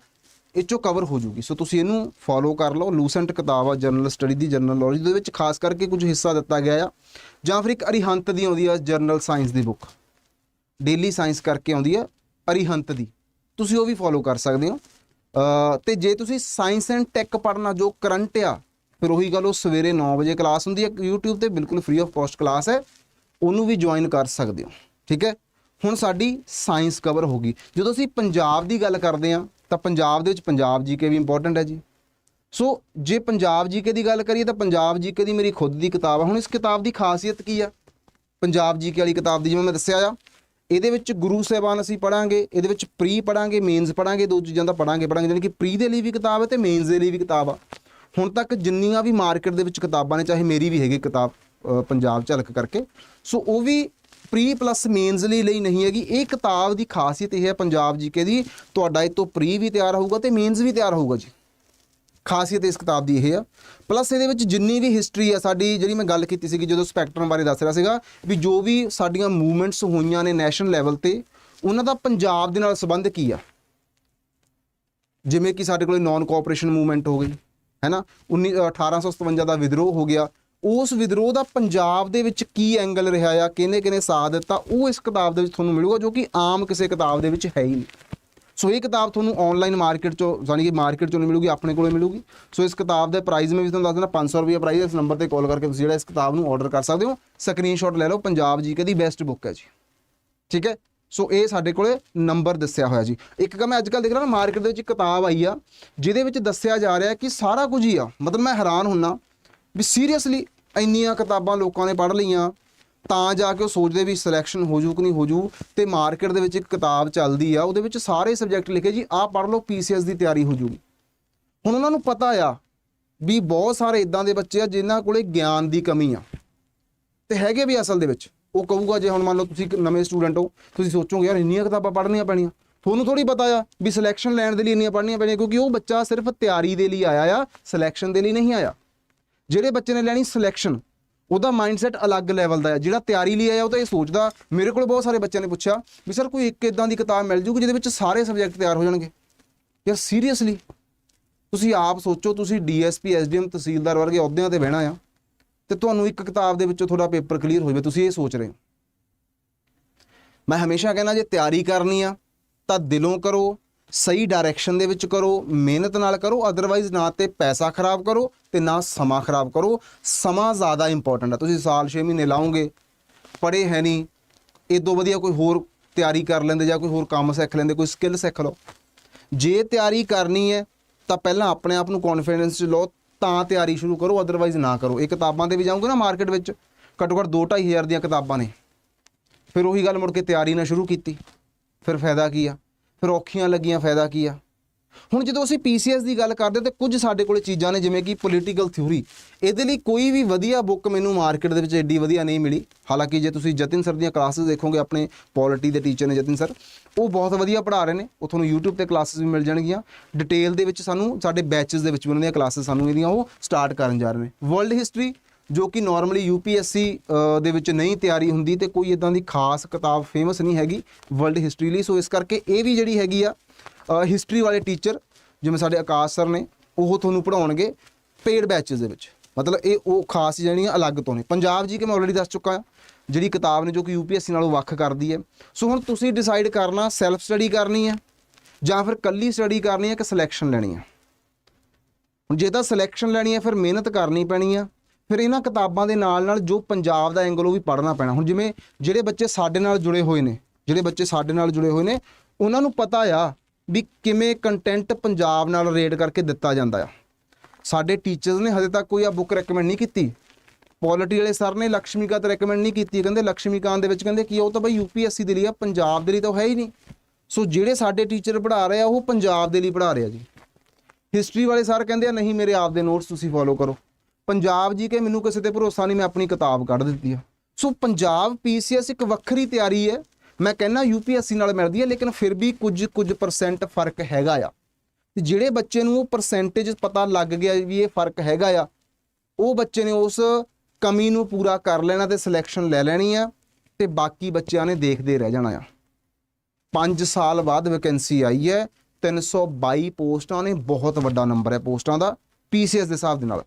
ਇਹ ਚੋਂ ਕਵਰ ਹੋ ਜੂਗੀ। ਸੋ ਤੁਸੀਂ ਇਹਨੂੰ ਫੋਲੋ ਕਰ ਲਓ ਲੂਸੈਂਟ ਕਿਤਾਬ ਆ ਜਰਨਲ ਸਟੱਡੀ ਦੀ ਜਰਨਲ ਨੌਲੇਜ ਦੇ ਵਿੱਚ ਖਾਸ ਕਰਕੇ ਕੁਝ ਹਿੱਸਾ ਦਿੱਤਾ ਗਿਆ ਆ, ਜਾਂ ਫਿਰ ਇੱਕ ਅਰੀਹੰਤ ਦੀ ਆਉਂਦੀ ਆ ਜਰਨਲ ਸਾਇੰਸ ਦੀ ਬੁੱਕ ਡੇਲੀ ਸਾਇੰਸ ਕਰਕੇ ਆਉਂਦੀ ਆ, ਅਰੀਹੰਤ ਦੀ। ਤੁਸੀਂ ਉਹ ਵੀ ਫੋਲੋ ਕਰ ਸਕਦੇ ਹੋ। ਅ, ਤੇ ਜੇ ਤੁਸੀਂ ਸਾਇੰਸ ਐਂਡ ਟੈਕ ਪੜ੍ਹਨਾ ਜੋ ਕਰੰਟ ਆ ਫਿਰ ਉਹੀ ਗੱਲ ਉਹ ਸਵੇਰੇ 9 ਵਜੇ ਕਲਾਸ ਹੁੰਦੀ ਹੈ। YouTube ਤੇ ਬਿਲਕੁਲ ਫ੍ਰੀ ਆਫ ਕਾਸਟ ਕਲਾਸ ਹੈ। ਉਹਨੂੰ ਵੀ ਜੁਆਇਨ ਕਰ ਸਕਦੇ ਹੋ। ਠੀਕ ਹੈ? ਹੁਣ ਸਾਡੀ ਸਾਇੰਸ ਕਵਰ ਹੋ ਗਈ। ਜਦੋਂ ਅਸੀਂ ਪੰਜਾਬ ਦੀ ਗੱਲ ਕਰਦੇ ਹਾਂ ਤਾਂ ਪੰਜਾਬ ਦੇ ਵਿੱਚ ਪੰਜਾਬ ਜੀਕੇ ਵੀ ਇੰਪੋਰਟੈਂਟ ਹੈ ਜੀ। ਸੋ ਜੇ ਪੰਜਾਬ ਜੀਕੇ ਦੀ ਗੱਲ ਕਰੀਏ ਤਾਂ ਪੰਜਾਬ ਜੀਕੇ ਦੀ ਮੇਰੀ ਖੁਦ ਦੀ ਕਿਤਾਬ ਆ। ਹੁਣ ਇਸ ਕਿਤਾਬ ਦੀ ਖਾਸੀਅਤ ਕੀ ਆ? ਪੰਜਾਬ ਜੀਕੇ ਵਾਲੀ ਕਿਤਾਬ ਦੀ ਜਿਵੇਂ ਮੈਂ ਦੱਸਿਆ ਆ ਇਹਦੇ ਵਿੱਚ ਗੁਰੂ ਸਾਹਿਬਾਨ ਅਸੀਂ ਪੜਾਂਗੇ ਇਹਦੇ ਵਿੱਚ ਪ੍ਰੀ ਪੜਾਂਗੇ ਮੇਨਸ ਪੜਾਂਗੇ ਦੋ ਚੀਜ਼ਾਂ ਦਾ ਪੜਾਂਗੇ ਪੜਾਂਗੇ ਜਾਣੀ ਕਿ ਪ੍ਰੀ ਦੇ ਲਈ ਵੀ ਕਿਤਾਬ ਹੈ ਤੇ ਮੇਨਸ ਦੇ ਲਈ ਵੀ ਕਿਤਾਬ ਆ। ਹੁਣ ਤੱਕ ਜਿੰਨੀਆਂ ਵੀ ਮਾਰਕੀਟ ਦੇ ਵਿੱਚ ਕਿਤਾਬਾਂ ਨੇ, ਚਾਹੇ ਮੇਰੀ ਵੀ ਹੈਗੀ ਕਿਤਾਬ ਪੰਜਾਬ ਝਲਕ ਕਰਕੇ, ਸੋ ਉਹ ਵੀ ਪ੍ਰੀ ਪਲੱਸ ਮੇਨਸ ਲਈ ਲਈ ਨਹੀਂ ਹੈਗੀ। ਇਹ ਕਿਤਾਬ ਦੀ ਖਾਸੀਅਤ ਇਹ ਹੈ, ਪੰਜਾਬ ਜੀਕੇ ਦੀ, ਤੁਹਾਡਾ ਇਹ ਤੋਂ ਪ੍ਰੀ ਵੀ ਤਿਆਰ ਹੋਊਗਾ ਤੇ ਮੇਨਸ ਵੀ ਤਿਆਰ ਹੋਊਗਾ ਜੀ। ਖਾਸੀਅਤ ਇਸ ਕਿਤਾਬ ਦੀ ਇਹ ਆ। ਪਲੱਸ ਇਹਦੇ ਵਿੱਚ ਜਿੰਨੀ ਵੀ ਹਿਸਟਰੀ ਆ, ਸਾਡੀ ਜਿਹੜੀ ਮੈਂ ਗੱਲ ਕੀਤੀ ਸੀਗੀ ਜਦੋਂ ਸਪੈਕਟਰਮ ਬਾਰੇ ਦੱਸ ਰਿਹਾ ਸੀਗਾ, ਵੀ ਜੋ ਵੀ ਸਾਡੀਆਂ ਮੂਵਮੈਂਟਸ ਹੋਈਆਂ ਨੇ ਨੈਸ਼ਨਲ ਲੈਵਲ ਤੇ, ਉਹਨਾਂ ਦਾ ਪੰਜਾਬ ਦੇ ਨਾਲ ਸੰਬੰਧ ਕੀ ਆ? ਜਿਵੇਂ ਕਿ ਸਾਡੇ ਕੋਲ ਨਾਨ ਕੋਆਪਰੇਸ਼ਨ ਮੂਵਮੈਂਟ ਹੋ ਗਈ ਹੈ ਨਾ 19 1857 ਦਾ ਵਿਦਰੋਹ ਹੋ ਗਿਆ। ਉਸ ਵਿਦਰੋਹ ਦਾ ਪੰਜਾਬ ਦੇ ਵਿੱਚ ਕੀ ਐਂਗਲ ਰਿਹਾ ਆ ਕਿਹਨੇ ਕਿਹਨੇ ਸਾਥ ਦਿੱਤਾ, ਉਹ ਇਸ ਕਿਤਾਬ ਦੇ ਵਿੱਚ ਤੁਹਾਨੂੰ ਮਿਲੂਗਾ, ਜੋ ਕਿ ਆਮ ਕਿਸੇ ਕਿਤਾਬ ਦੇ ਵਿੱਚ ਹੈ ਹੀ ਨਹੀਂ। ਸੋ ਇਹ ਕਿਤਾਬ ਤੁਹਾਨੂੰ ਆਨਲਾਈਨ ਮਾਰਕੀਟ ਚੋਂ ਯਾਨੀ ਕਿ ਮਾਰਕੀਟ ਚੋਂ ਨਹੀਂ ਮਿਲੂਗੀ, ਆਪਣੇ ਕੋਲੇ ਮਿਲੂਗੀ। ਸੋ ਇਸ ਕਿਤਾਬ ਦੇ ਪ੍ਰਾਈਸ ਮੈਂ ਵੀ ਤੁਹਾਨੂੰ ਦੱਸ ਦੇਣਾ 500 ਰੁਪਏ ਪ੍ਰਾਈਸ ਹੈ, ਇਸ ਨੰਬਰ ਤੇ ਕਾਲ ਕਰਕੇ ਤੁਸੀਂ ਜਿਹੜਾ ਇਸ ਕਿਤਾਬ ਨੂੰ ਆਰਡਰ ਕਰ ਸਕਦੇ ਹੋ। ਸਕਰੀਨਸ਼ਾਟ ਲੈ ਲਓ, ਪੰਜਾਬ ਜੀਕੇ ਦੀ ਬੈਸਟ ਬੁੱਕ ਹੈ ਜੀ। ਠੀਕ ਹੈ? ਸੋ ਇਹ ਸਾਡੇ ਕੋਲੇ ਨੰਬਰ ਦੱਸਿਆ ਹੋਇਆ ਜੀ। ਇੱਕ ਕਿ ਮੈਂ ਅੱਜ ਕੱਲ ਦੇਖ ਰਿਹਾ ਨਾ ਮਾਰਕੀਟ ਦੇ ਵਿੱਚ ਕਿਤਾਬ ਆਈ ਆ, ਜਿਹਦੇ ਵਿੱਚ ਦੱਸਿਆ ਜਾ ਰਿਹਾ ਕਿ ਸਾਰਾ ਕੁਝ ਹੀ ਆ। ਮਤਲਬ ਮੈਂ ਹੈਰਾਨ ਹੁੰਨਾ ਵੀ ਸੀਰੀਅਸਲੀ ਇੰਨੀਆਂ ਕਿਤਾਬਾਂ ਲੋਕਾਂ ਨੇ ਪੜ੍ਹ ਲਈਆਂ ਤਾਂ ਜਾ ਕੇ ਉਹ ਸੋਚਦੇ ਵੀ ਸਿਲੈਕਸ਼ਨ ਹੋ ਜੂ ਕਿ ਨਹੀਂ ਹੋ ਜੂ ਤੇ ਮਾਰਕੀਟ ਦੇ ਵਿੱਚ ਇੱਕ ਕਿਤਾਬ ਚੱਲਦੀ ਆ, ਉਹਦੇ ਵਿੱਚ ਸਾਰੇ ਸਬਜੈਕਟ ਲਿਖੇ ਜੀ, ਆਹ ਪੜ੍ਹ ਲਓ ਪੀਸੀਐਸ ਦੀ ਤਿਆਰੀ ਹੋ ਜੂਗੀ ਹੁਣ ਉਹਨਾਂ ਨੂੰ ਪਤਾ ਆ ਵੀ ਬਹੁਤ ਸਾਰੇ ਇਦਾਂ ਦੇ ਬੱਚੇ ਆ ਜਿਨ੍ਹਾਂ ਕੋਲੇ ਗਿਆਨ ਦੀ ਕਮੀ ਆ। ਤੇ ਹੈਗੇ ਵੀ ਅਸਲ ਦੇ ਵਿੱਚ। ਉਹ ਕਹੂਗਾ ਜੇ ਹੁਣ ਮੰਨ ਲਓ ਤੁਸੀਂ ਨਵੇਂ ਸਟੂਡੈਂਟ ਹੋ, ਤੁਸੀਂ ਸੋਚੋਗੇ ਯਾਰ ਇੰਨੀਆਂ ਕਿਤਾਬਾਂ ਪੜ੍ਹਨੀਆਂ ਪੈਣੀਆਂ। ਤੁਹਾਨੂੰ ਥੋੜੀ ਪਤਾ ਆ ਵੀ ਸਿਲੈਕਸ਼ਨ ਲੈਣ ਦੇ ਲਈ ਇੰਨੀਆਂ ਪੜ੍ਹਨੀਆਂ ਪੈਣੀਆਂ, ਕਿਉਂਕਿ ਉਹ ਬੱਚਾ ਸਿਰਫ ਤਿਆਰੀ ਦੇ ਲਈ ਆਇਆ ਆ ਸਿਲੈਕਸ਼ਨ ਦੇ ਲਈ ਨਹੀਂ ਆਇਆ। ਜਿਹੜੇ ਬੱਚੇ ਨੇ ਲੈਣੀ ਸਿਲੈਕਸ਼ਨ ਉਹਦਾ ਮਾਈਂਡਸੈਟ ਅਲੱਗ ਲੈਵਲ ਦਾ ਹੈ। ਜਿਹੜਾ ਤਿਆਰੀ ਲਈ ਆਇਆ ਉਹ ਤਾਂ ਇਹ ਸੋਚਦਾ, ਮੇਰੇ ਕੋਲ ਬਹੁਤ ਸਾਰੇ ਬੱਚਿਆਂ ਨੇ ਪੁੱਛਿਆ ਵੀ ਸਰ ਕੋਈ ਇੱਕ ਇਦਾਂ ਦੀ ਕਿਤਾਬ ਮਿਲ ਜੂਗੀ ਜਿਹਦੇ ਵਿੱਚ ਸਾਰੇ ਸਬਜੈਕਟ ਤਿਆਰ ਹੋ ਜਾਣਗੇ? ਯਾਰ ਸੀਰੀਅਸਲੀ ਤੁਸੀਂ ਆਪ ਸੋਚੋ, ਤੁਸੀਂ ਡੀਐਸਪੀ ਐਸਡੀਐਮ ਤਹਿਸੀਲਦਾਰ ਵਰਗੇ ਅਹੁਦਿਆਂ ਤੇ ਬਹਿਣਾ ਆ ਤੇ ਤੁਹਾਨੂੰ ਇੱਕ ਕਿਤਾਬ ਦੇ ਵਿੱਚੋਂ ਤੁਹਾਡਾ ਪੇਪਰ ਕਲੀਅਰ ਹੋ ਜਾਵੇ, ਤੁਸੀਂ ਇਹ ਸੋਚ ਰਹੇ ਹੋ। ਮੈਂ ਹਮੇਸ਼ਾ ਕਹਿੰਦਾ, ਜੇ ਤਿਆਰੀ ਕਰਨੀ ਆ ਤਾਂ ਦਿਲੋਂ ਕਰੋ ਸਹੀ ਡਾਇਰੈਕਸ਼ਨ ਦੇ ਵਿੱਚ ਕਰੋ, ਮਿਹਨਤ ਨਾਲ ਕਰੋ ਅਦਰਵਾਈਜ਼ ਨਾ ਤੇ ਪੈਸਾ ਖਰਾਬ ਕਰੋ ਤੇ ਨਾ ਸਮਾਂ ਖਰਾਬ ਕਰੋ। ਸਮਾਂ ਜ਼ਿਆਦਾ ਇੰਪੋਰਟੈਂਟ ਹੈ। ਤੁਸੀਂ ਸਾਲ 6 ਮਹੀਨੇ ਲਾਓਗੇ ਪੜੇ ਹੈ ਨਹੀਂ ਇਦੋਂ ਵਧੀਆ ਕੋਈ ਹੋਰ ਤਿਆਰੀ ਕਰ ਲੈਂਦੇ ਜਾਂ ਕੋਈ ਹੋਰ ਕੰਮ ਸਿੱਖ ਲੈਂਦੇ, ਕੋਈ ਸਕਿੱਲ ਸਿੱਖ ਲਓ। ਜੇ ਤਿਆਰੀ ਕਰਨੀ ਹੈ, ਤਾਂ ਪਹਿਲਾਂ ਆਪਣੇ ਆਪ ਨੂੰ ਕੌਨਫੀਡੈਂਸ ਚ ਲਓ, ਤਾਂ ਤਿਆਰੀ ਸ਼ੁਰੂ ਕਰੋ ਅਦਰਵਾਈਜ਼ ਨਾ ਕਰੋ। ਇਹ ਕਿਤਾਬਾਂ 'ਤੇ ਵੀ ਜਾਓਗੇ ਨਾ ਮਾਰਕੀਟ ਵਿੱਚ ਘੱਟੋ ਘੱਟ 2 ਹਜ਼ਾਰ ਦੀਆਂ ਕਿਤਾਬਾਂ ਨੇ। ਫਿਰ ਉਹੀ ਗੱਲ ਮੁੜ ਕੇ ਤਿਆਰੀ ਨਾ ਸ਼ੁਰੂ ਕੀਤੀ। ਫਿਰ ਫਾਇਦਾ ਕੀ ਆ? ਫਿਰ ਔਖੀਆਂ ਲੱਗੀਆਂ, ਫਾਇਦਾ ਕੀ ਆ? ਹੁਣ ਜਦੋਂ ਅਸੀਂ ਪੀਸੀਐਸ ਦੀ ਗੱਲ ਕਰਦੇ ਤੇ ਕੁਝ ਸਾਡੇ ਕੋਲੇ ਚੀਜ਼ਾਂ ਨੇ, ਜਿਵੇਂ ਕਿ ਪੋਲੀਟੀਕਲ ਥਿਊਰੀ ਇਹਦੇ ਲਈ ਕੋਈ ਵੀ ਵਧੀਆ ਬੁੱਕ ਮੈਨੂੰ ਮਾਰਕੀਟ ਦੇ ਵਿੱਚ ਐਡੀ ਵਧੀਆ ਨਹੀਂ ਮਿਲੀ। ਹਾਲਾਂਕਿ ਜੇ ਤੁਸੀਂ ਜਤਿਨ ਸਰ ਦੀਆਂ ਕਲਾਸਿਸ ਦੇਖੋਗੇ, ਆਪਣੇ ਪੋਲਿਟੀ ਦੇ ਟੀਚਰ ਨੇ ਜਤਿਨ ਸਰ ਉਹ ਬਹੁਤ ਵਧੀਆ ਪੜ੍ਹਾ ਰਹੇ ਨੇ। ਉਹ ਤੁਹਾਨੂੰ YouTube ਤੇ ਕਲਾਸਿਸ ਵੀ ਮਿਲ ਜਾਣਗੀਆਂ। ਡਿਟੇਲ ਦੇ ਵਿੱਚ ਸਾਨੂੰ, ਸਾਡੇ ਬੈਚਸ ਦੇ ਵਿੱਚ ਵੀ ਉਹਨਾਂ ਦੀਆਂ ਕਲਾਸਿਸ ਸਾਨੂੰ ਇਹਦੀਆਂ ਉਹ ਸਟਾਰਟ ਕਰਨ ਜਾ ਰਹੇ ਨੇ। ਵਰਲਡ ਹਿਸਟਰੀ ਜੋ ਕਿ ਨਾਰਮਲੀ ਯੂਪੀਐਸਸੀ ਦੇ ਵਿੱਚ ਨਹੀਂ ਤਿਆਰੀ ਹੁੰਦੀ ਤੇ ਕੋਈ ਇਦਾਂ ਦੀ ਖਾਸ ਕਿਤਾਬ ਫੇਮਸ ਨਹੀਂ ਹੈਗੀ ਵਰਲਡ ਹਿਸਟਰੀ ਲਈ। ਸੋ ਇਸ ਕਰਕੇ ਇਹ ਵੀ ਜਿਹੜੀ ਹੈਗੀ ਆ ਹਿਸਟਰੀ ਵਾਲੇ ਟੀਚਰ ਜਿਵੇਂ ਸਾਡੇ ਆਕਾਸ਼ ਸਰ ਨੇ, ਉਹ ਤੁਹਾਨੂੰ ਪੜਾਉਣਗੇ ਪੇਡ ਬੈਚਸ ਦੇ ਵਿੱਚ। ਮਤਲਬ ਇਹ ਉਹ ਖਾਸ ਜਿਹੜੀਆਂ ਅਲੱਗ ਤੋਂ ਨੇ। ਪੰਜਾਬ ਜੀ ਕਿ ਮੈਂ ਆਲਰੇਡੀ ਦੱਸ ਚੁੱਕਾ ਹਾਂ ਜਿਹੜੀ ਕਿਤਾਬ ਨੇ ਜੋ ਕਿ ਯੂਪੀਐਸਸੀ ਨਾਲੋਂ ਵੱਖ ਕਰਦੀ ਹੈ। ਸੋ ਹੁਣ ਤੁਸੀਂ ਡਿਸਾਈਡ ਕਰਨਾ ਸੈਲਫ ਸਟੱਡੀ ਕਰਨੀ ਹੈ ਜਾਂ ਫਿਰ ਕੱਲੀ ਸਟੱਡੀ ਕਰਨੀ ਹੈ ਕਿ ਸਿਲੈਕਸ਼ਨ ਲੈਣੀ ਹੈ? ਹੁਣ ਜੇ ਤਾਂ ਸਿਲੈਕਸ਼ਨ ਲੈਣੀ ਹੈ, ਫਿਰ ਮਿਹਨਤ ਕਰਨੀ ਪੈਣੀ ਆ। ਫਿਰ ਇਹਨਾਂ ਕਿਤਾਬਾਂ ਦੇ ਨਾਲ ਨਾਲ ਜੋ ਪੰਜਾਬ ਦਾ ਐਂਗਲ ਉਹ ਵੀ ਪੜ੍ਹਨਾ ਪੈਣਾ। ਹੁਣ ਜਿਵੇਂ ਜਿਹੜੇ ਬੱਚੇ ਸਾਡੇ ਨਾਲ ਜੁੜੇ ਹੋਏ ਨੇ, ਜਿਹੜੇ ਬੱਚੇ ਸਾਡੇ ਨਾਲ ਜੁੜੇ ਹੋਏ ਨੇ, ਉਹਨਾਂ ਨੂੰ ਪਤਾ ਆ ਵੀ ਕਿਵੇਂ ਕੰਟੈਂਟ ਪੰਜਾਬ ਨਾਲ ਰੇਟ ਕਰਕੇ ਦਿੱਤਾ ਜਾਂਦਾ ਆ। ਸਾਡੇ ਟੀਚਰਸ ਨੇ ਹਜੇ ਤੱਕ ਕੋਈ ਆ ਬੁੱਕ ਰეკਮੈਂਡ ਨਹੀਂ ਕੀਤੀ। ਪੋਲਿਟੀ ਵਾਲੇ ਸਰ ਨੇ ਲక్ష్ਮੀਕਾਂਤ ਰეკਮੈਂਡ ਨਹੀਂ ਕੀਤੀ। ਕਹਿੰਦੇ ਲక్ష్ਮੀਕਾਂਤ ਦੇ ਵਿੱਚ ਕਹਿੰਦੇ ਕਿ ਉਹ ਤਾਂ ਬਈ ਯੂਪੀਐਸਸੀ ਦੇ ਲਈ ਆ, ਪੰਜਾਬ ਦੇ ਲਈ ਤਾਂ ਹੈ ਹੀ ਨਹੀਂ। ਸੋ ਜਿਹੜੇ ਸਾਡੇ ਟੀਚਰ ਪੜ੍ਹਾ ਰਹੇ ਆ, ਉਹ ਪੰਜਾਬ ਦੇ ਲਈ ਪੜ੍ਹਾ ਰਹੇ ਆ ਜੀ। ਹਿਸਟਰੀ ਵਾਲੇ ਸਰ ਕਹਿੰਦੇ ਆ, ਨਹੀਂ ਮੇਰੇ ਆਪ ਦੇ ਨੋਟਸ ਤੁਸੀਂ ਫੋਲੋ ਕਰੋ। ਪੰਜਾਬ ਜੀ ਕੇ ਮੈਨੂੰ ਕਿਸੇ ਤੇ ਭਰੋਸਾ ਨਹੀਂ, ਮੈਂ ਆਪਣੀ ਕਿਤਾਬ ਕੱਢ ਦਿੱਤੀ ਆ। ਸੋ ਪੰਜਾਬ ਪੀਸੀਐਸ ਇੱਕ ਵੱਖਰੀ ਤਿਆਰੀ ਹੈ। ਮੈਂ ਕਹਿੰਦਾ ਯੂਪੀਐਸਸੀ ਨਾਲ ਮਿਲਦੀ ਹੈ, ਲੇਕਿਨ ਫਿਰ ਵੀ ਕੁਝ ਕੁਝ ਪਰਸੈਂਟ ਫ਼ਰਕ ਹੈਗਾ ਆ। ਤੇ ਜਿਹੜੇ ਬੱਚੇ ਨੂੰ ਉਹ ਪਰਸੈਂਟੇਜ ਪਤਾ ਲੱਗ ਗਿਆ ਵੀ ਇਹ ਫ਼ਰਕ ਹੈਗਾ ਆ, ਉਹ ਬੱਚੇ ਨੇ ਉਸ ਕਮੀ ਨੂੰ ਪੂਰਾ ਕਰ ਲੈਣਾ ਤੇ ਸਿਲੈਕਸ਼ਨ ਲੈ ਲੈਣੀ ਆ ਤੇ ਬਾਕੀ ਬੱਚਿਆਂ ਨੇ ਦੇਖਦੇ ਰਹਿ ਜਾਣਾ ਆ। 5 ਸਾਲ ਬਾਅਦ ਵੈਕੈਂਸੀ ਆਈ ਹੈ। 322 ਪੋਸਟਾਂ ਨੇ, ਬਹੁਤ ਵੱਡਾ ਨੰਬਰ ਹੈ ਪੋਸਟਾਂ ਦਾ ਪੀਸੀਐਸ ਦੇ ਹਿਸਾਬ ਦੇ ਨਾਲ।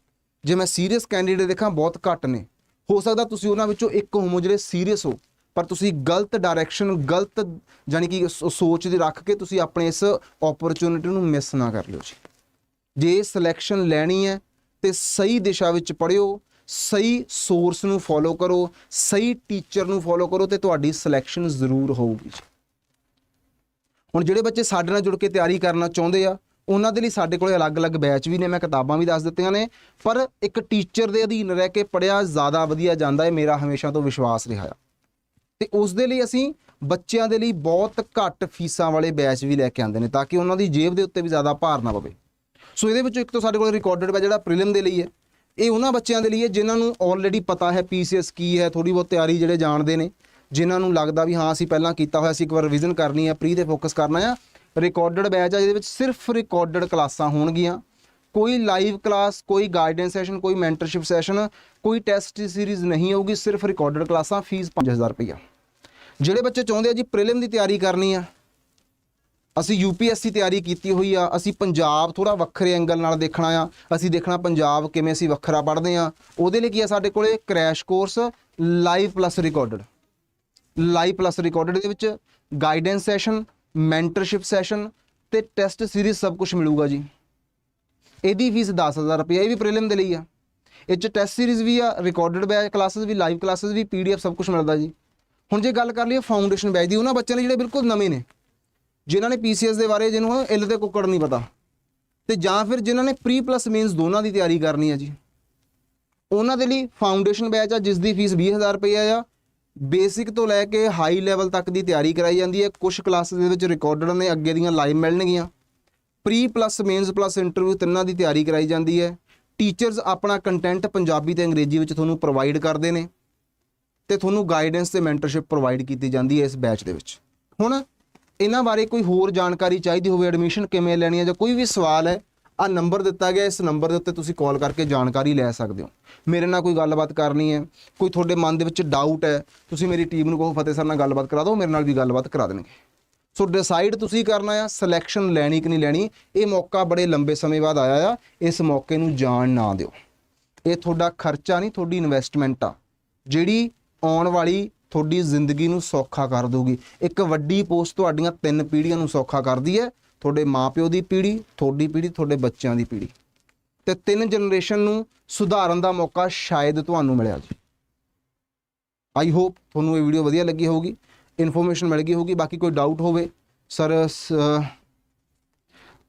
ਜੇ ਮੈਂ ਸੀਰੀਅਸ ਕੈਂਡੀਡੇਟ ਦੇਖਾਂ, ਬਹੁਤ ਘੱਟ ਨੇ। ਹੋ ਸਕਦਾ ਤੁਸੀਂ ਉਹਨਾਂ ਵਿੱਚੋਂ ਇੱਕ ਹੋਵੋ ਜਿਹੜੇ ਸੀਰੀਅਸ ਹੋ। ਪਰ ਤੁਸੀਂ ਗਲਤ ਡਾਇਰੈਕਸ਼ਨ ਗਲਤ ਯਾਨੀ ਕਿ ਸੋਚ ਦੇ ਰੱਖ ਕੇ ਤੁਸੀਂ ਆਪਣੇ ਇਸ ਓਪਰਚ्युनिटी ਨੂੰ ਮਿਸ ਨਾ ਕਰ ਲਿਓ ਜੀ। ਜੇ ਸਿਲੈਕਸ਼ਨ ਲੈਣੀ ਹੈ, ਤੇ ਸਹੀ ਦਿਸ਼ਾ ਵਿੱਚ ਪੜਿਓ ਸਹੀ ਸੋਰਸ ਨੂੰ ਫੋਲੋ ਕਰੋ, ਸਹੀ ਟੀਚਰ ਨੂੰ ਫੋਲੋ ਕਰੋ, ਤੇ ਤੁਹਾਡੀ ਸਿਲੈਕਸ਼ਨ ਜ਼ਰੂਰ ਹੋਊਗੀ ਜੀ। ਹੁਣ ਜਿਹੜੇ ਬੱਚੇ ਸਾਡੇ ਨਾਲ ਜੁੜ ਕੇ ਤਿਆਰੀ ਕਰਨਾ ਚਾਹੁੰਦੇ ਆ ਉਹਨਾਂ ਦੇ ਲਈ ਸਾਡੇ ਕੋਲੇ ਅਲੱਗ-ਅਲੱਗ ਬੈਚ ਵੀ ਨੇ, ਮੈਂ ਕਿਤਾਬਾਂ ਵੀ ਦੱਸ ਦਿੱਤੀਆਂ ਨੇ, ਪਰ ਇੱਕ ਟੀਚਰ ਦੇ ਅਧੀਨ ਰਹਿ ਕੇ ਪੜਿਆ ਜ਼ਿਆਦਾ ਵਧੀਆ ਜਾਂਦਾ ਹੈ, ਮੇਰਾ ਹਮੇਸ਼ਾ ਤੋਂ ਵਿਸ਼ਵਾਸ ਰਿਹਾ ਆ। ਤੇ ਉਸ ਦੇ ਲਈ ਅਸੀਂ ਬੱਚਿਆਂ ਦੇ ਲਈ ਬਹੁਤ ਘੱਟ ਫੀਸਾਂ ਵਾਲੇ ਬੈਚ ਵੀ ਲੈ ਕੇ ਆਉਂਦੇ ਨੇ, ਤਾਂ ਕਿ ਉਹਨਾਂ ਦੀ ਜੇਬ ਦੇ ਉੱਤੇ ਵੀ ਜ਼ਿਆਦਾ ਭਾਰ ਨਾ ਪਵੇ। ਸੋ ਇਹਦੇ ਵਿੱਚੋਂ ਇੱਕ ਤਾਂ ਸਾਡੇ ਕੋਲ ਰਿਕਾਰਡਡ ਬੈਚ ਜਿਹੜਾ ਪ੍ਰੀਲਿਮ ਦੇ ਲਈ ਹੈ। ਇਹ ਉਹਨਾਂ ਬੱਚਿਆਂ ਦੇ ਲਈ ਹੈ ਜਿਨ੍ਹਾਂ ਨੂੰ ਆਲਰੇਡੀ ਪਤਾ ਹੈ ਪੀਸੀਐਸ ਕੀ ਹੈ ਥੋੜੀ ਬਹੁਤ ਤਿਆਰੀ ਜਿਹੜੇ ਜਾਣਦੇ ਨੇ, ਜਿਨ੍ਹਾਂ ਨੂੰ ਲੱਗਦਾ ਵੀ ਹਾਂ, ਅਸੀਂ ਪਹਿਲਾਂ ਕੀਤਾ ਹੋਇਆ ਸੀ, ਇੱਕ ਵਾਰ ਰਿਵੀਜ਼ਨ ਕਰਨੀ ਹੈ ਪ੍ਰੀ ਤੇ ਫੋਕਸ ਕਰਨਾ ਆ। ਰਿਕਾਰਡਡ ਬੈਚ ਆ, ਜਿਹਦੇ ਵਿੱਚ ਸਿਰਫ ਰਿਕਾਰਡਡ ਕਲਾਸਾਂ ਹੋਣਗੀਆਂ। ਕੋਈ ਲਾਈਵ ਕਲਾਸ ਕੋਈ ਗਾਈਡੈਂਸ ਸੈਸ਼ਨ ਕੋਈ ਮੈਂਟਰਸ਼ਿਪ ਸੈਸ਼ਨ ਕੋਈ ਟੈਸਟ ਸੀਰੀਜ਼ ਨਹੀਂ ਹੋਊਗੀ, ਸਿਰਫ ਰਿਕਾਰਡਡ ਕਲਾਸਾਂ ਫੀਸ 5000 ਰੁਪਈਆ। ਜਿਹੜੇ ਬੱਚੇ ਚਾਹੁੰਦੇ ਆ ਜੀ ਪ੍ਰੀਲਿਮ ਦੀ ਤਿਆਰੀ ਕਰਨੀ ਆ, ਅਸੀਂ ਯੂਪੀਐਸਸੀ ਤਿਆਰੀ ਕੀਤੀ ਹੋਈ ਆ, ਅਸੀਂ ਪੰਜਾਬ ਥੋੜਾ ਵੱਖਰੇ ਐਂਗਲ ਨਾਲ ਦੇਖਣਾ ਆ, ਅਸੀਂ ਦੇਖਣਾ ਪੰਜਾਬ ਕਿਵੇਂ ਅਸੀਂ ਵੱਖਰਾ ਪੜ੍ਹਦੇ ਆ, ਉਹਦੇ ਲਈ ਕੀ ਆ ਸਾਡੇ ਕੋਲੇ crash course live plus recorded live plus recorded ਦੇ ਵਿੱਚ ਗਾਈਡੈਂਸ ਸੈਸ਼ਨ ਮੈਂਟਰਸ਼ਿਪ ਸੈਸ਼ਨ ਤੇ ਟੈਸਟ ਸੀਰੀਜ਼ ਸਭ ਕੁਝ ਮਿਲੂਗਾ ਜੀ। ਇਹਦੀ ਫੀਸ 10000 ਰੁਪਏ ਇਹ ਵੀ ਪ੍ਰੀਲਿਮ ਦੇ ਲਈ ਆ। ਇਹ ਚ ਟੈਸਟ ਸੀਰੀਜ਼ ਵੀ ਆ ਰਿਕਾਰਡਡ ਬੈਚ ਕਲਾਸਿਸ ਵੀ ਲਾਈਵ ਕਲਾਸਿਸ ਵੀ ਪੀਡੀਐਫ ਸਭ ਕੁਝ ਮਿਲਦਾ ਜੀ। ਹੁਣ ਜੇ ਗੱਲ ਕਰ ਲਈਏ ਫਾਊਂਡੇਸ਼ਨ ਬੈਚ ਦੀ, ਉਹਨਾਂ ਬੱਚਿਆਂ ਲਈ ਜਿਹੜੇ ਬਿਲਕੁਲ ਨਵੇਂ ਨੇ, ਜਿਨ੍ਹਾਂ ਨੇ ਪੀਸੀਐਸ ਦੇ ਬਾਰੇ ਜਿਹਨੂੰ ਇਲ ਤੇ ਕੁੱਕੜ ਨਹੀਂ ਪਤਾ, ਤੇ ਜਾਂ ਫਿਰ ਜਿਨ੍ਹਾਂ ਨੇ ਪ੍ਰੀ ਪਲੱਸ ਮੇਨਸ ਦੋਨਾਂ ਦੀ ਤਿਆਰੀ ਕਰਨੀ ਹੈ ਜੀ, ਉਹਨਾਂ ਦੇ ਲਈ ਫਾਊਂਡੇਸ਼ਨ ਬੈਚ ਆ, ਜਿਸ ਦੀ ਫੀਸ 20000 ਰੁਪਏ ਆ ਬੇਸਿਕ ਤੋਂ ਲੈ ਕੇ ਹਾਈ ਲੈਵਲ ਤੱਕ ਦੀ ਤਿਆਰੀ ਕਰਾਈ ਜਾਂਦੀ ਹੈ। ਕੁਝ ਕਲਾਸਿਸ ਦੇ ਵਿੱਚ ਰਿਕਾਰਡਡ ਨੇ, ਅੱਗੇ ਦੀਆਂ ਲਾਈਵ ਮਿਲਣਗੀਆਂ। Pre plus mains plus interview ਤਿੰਨਾਂ ਦੀ ਤਿਆਰੀ ਕਰਾਈ ਜਾਂਦੀ ਹੈ। ਟੀਚਰਸ ਆਪਣਾ ਕੰਟੈਂਟ ਪੰਜਾਬੀ ਤੇ ਅੰਗਰੇਜ਼ੀ ਵਿੱਚ ਤੁਹਾਨੂੰ ਪ੍ਰੋਵਾਈਡ ਕਰਦੇ ਨੇ ਤੇ ਤੁਹਾਨੂੰ ਗਾਈਡੈਂਸ ਤੇ ਮੈਂਟਰਸ਼ਿਪ ਪ੍ਰੋਵਾਈਡ ਕੀਤੀ ਜਾਂਦੀ ਹੈ ਇਸ ਬੈਚ ਦੇ ਵਿੱਚ। ਹੁਣ ਇਹਨਾਂ ਬਾਰੇ ਕੋਈ ਹੋਰ ਜਾਣਕਾਰੀ ਚਾਹੀਦੀ ਹੋਵੇ ਐਡਮਿਸ਼ਨ ਕਿਵੇਂ ਲੈਣੀ ਹੈ ਜਾਂ ਕੋਈ ਵੀ ਸਵਾਲ ਹੈ ਆ ਨੰਬਰ ਦਿੱਤਾ ਗਿਆ, ਇਸ ਨੰਬਰ ਦੇ ਉੱਤੇ ਤੁਸੀਂ ਕਾਲ ਕਰਕੇ ਜਾਣਕਾਰੀ ਲੈ ਸਕਦੇ ਹੋ। ਮੇਰੇ ਨਾਲ ਕੋਈ ਗੱਲਬਾਤ ਕਰਨੀ ਹੈ, ਕੋਈ ਤੁਹਾਡੇ ਮਨ ਦੇ ਵਿੱਚ ਡਾਊਟ ਹੈ, ਤੁਸੀਂ ਮੇਰੀ ਟੀਮ ਨੂੰ ਕਹੋ, ਫਤਿਹ ਸਰ ਨਾਲ ਗੱਲਬਾਤ ਕਰਾ ਦਿਓ, ਮੇਰੇ ਨਾਲ ਵੀ ਗੱਲਬਾਤ ਕਰਾ ਦੇਣਗੇ। ਸੋ ਡਿਸਾਈਡ ਤੁਸੀਂ ਕਰਨਾ ਆ ਸਿਲੈਕਸ਼ਨ ਲੈਣੀ ਕਿ ਨਹੀਂ ਲੈਣੀ, ਇਹ ਮੌਕਾ ਬੜੇ ਲੰਬੇ ਸਮੇਂ ਬਾਅਦ ਆਇਆ ਆ, ਇਸ ਮੌਕੇ ਨੂੰ ਜਾਣ ਨਾ ਦਿਓ। ਇਹ ਤੁਹਾਡਾ ਖਰਚਾ ਨਹੀਂ, ਤੁਹਾਡੀ ਇਨਵੈਸਟਮੈਂਟ ਆ, ਜਿਹੜੀ ਆਉਣ ਵਾਲੀ ਤੁਹਾਡੀ ਜ਼ਿੰਦਗੀ ਨੂੰ ਸੌਖਾ ਕਰ ਦੂਗੀ ਇੱਕ ਵੱਡੀ ਪੋਸਟ ਤੁਹਾਡੀਆਂ ਤਿੰਨ ਪੀੜ੍ਹੀਆਂ ਨੂੰ ਸੌਖਾ ਕਰਦੀ ਹੈ ਤੁਹਾਡੇ ਮਾਪਿਓ ਦੀ ਪੀੜ੍ਹੀ, ਤੁਹਾਡੀ ਪੀੜ੍ਹੀ, ਤੁਹਾਡੇ ਬੱਚਿਆਂ ਦੀ ਪੀੜ੍ਹੀ। ਤੇ ਤਿੰਨ ਜਨਰੇਸ਼ਨ ਨੂੰ ਸੁਧਾਰਨ ਦਾ ਮੌਕਾ ਸ਼ਾਇਦ ਤੁਹਾਨੂੰ ਮਿਲਿਆ ਜੀ। ਆਈ ਹੋਪ ਤੁਹਾਨੂੰ ਇਹ ਵੀਡੀਓ ਵਧੀਆ ਲੱਗੀ ਹੋਊਗੀ ਇਨਫੋਰਮੇਸ਼ਨ ਮਿਲ ਗਈ ਹੋਊਗੀ, ਬਾਕੀ ਕੋਈ ਡਾਊਟ ਹੋਵੇ ਸਰ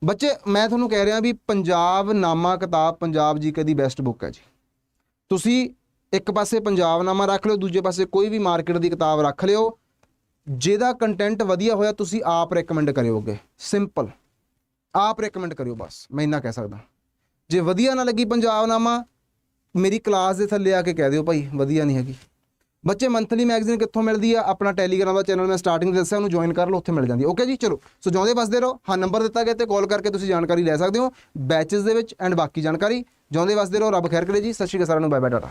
ਬੱਚੇ, ਮੈਂ ਤੁਹਾਨੂੰ ਕਹਿ ਰਿਹਾ ਵੀ ਪੰਜਾਬ ਨਾਮਾ ਕਿਤਾਬ, ਪੰਜਾਬ ਜੀ ਦੀ ਬੈਸਟ ਬੁੱਕ ਹੈ ਜੀ। ਤੁਸੀਂ ਇੱਕ ਪਾਸੇ ਪੰਜਾਬ ਨਾਮਾ ਰੱਖ ਲਿਓ, ਦੂਜੇ ਪਾਸੇ ਕੋਈ ਵੀ ਮਾਰਕੀਟ ਦੀ ਕਿਤਾਬ ਰੱਖ ਲਿਓ ਜਿਹਦਾ ਕੰਟੈਂਟ ਵਧੀਆ ਹੋਇਆ, ਤੁਸੀਂ ਆਪ ਰეკਮੈਂਡ ਕਰਿਓਗੇ ਸਿੰਪਲ ਆਪ ਰეკਮੈਂਡ ਕਰਿਓ ਬਸ। ਮੈਂ ਇੰਨਾ ਕਹਿ ਸਕਦਾ। ਜੇ ਵਧੀਆ ਨਾ ਲੱਗੀ ਪੰਜਾਬ ਨਾਮਾ ਮੇਰੀ ਕਲਾਸ ਦੇ ਥੱਲੇ ਆ ਕੇ ਕਹਿ ਦਿਓ ਭਾਈ, ਵਧੀਆ ਨਹੀਂ ਹੈਗੀ। ਬੱਚੇ ਮੰਥਲੀ ਮੈਗਜ਼ੀਨ ਕਿੱਥੋਂ ਮਿਲਦੀ ਆ? ਆਪਣਾ ਟੈਲੀਗ੍ਰਾਮ ਦਾ ਚੈਨਲ ਮੈਂ ਸਟਾਰਟਿੰਗ ਦੱਸਿਆ, ਉਹਨੂੰ ਜੁਆਇਨ ਕਰ ਲਓ, ਉੱਥੇ ਮਿਲ ਜਾਂਦੀ ਓਕੇ ਜੀ? ਚਲੋ। ਸੋ ਜਾਉਂਦੇ ਵਸਦੇ ਰਹੋ। ਹਾਂ ਨੰਬਰ ਦਿੱਤਾ ਗਿਆ ਤੇ ਕਾਲ ਕਰਕੇ ਤੁਸੀਂ ਜਾਣਕਾਰੀ ਲੈ ਸਕਦੇ ਹੋ। ਬੈਚਸ ਦੇ ਵਿੱਚ ਐਂਡ ਬਾਕੀ ਜਾਣਕਾਰੀ। ਜਾਉਂਦੇ ਵਸਦੇ ਰਹੋ। ਰੱਬ ਖੈਰ ਕਰੇ ਜੀ। ਸਤਿ ਸ਼੍ਰੀ ਅਕਾਲ ਸਾਰਿਆਂ ਨੂੰ। Bye bye data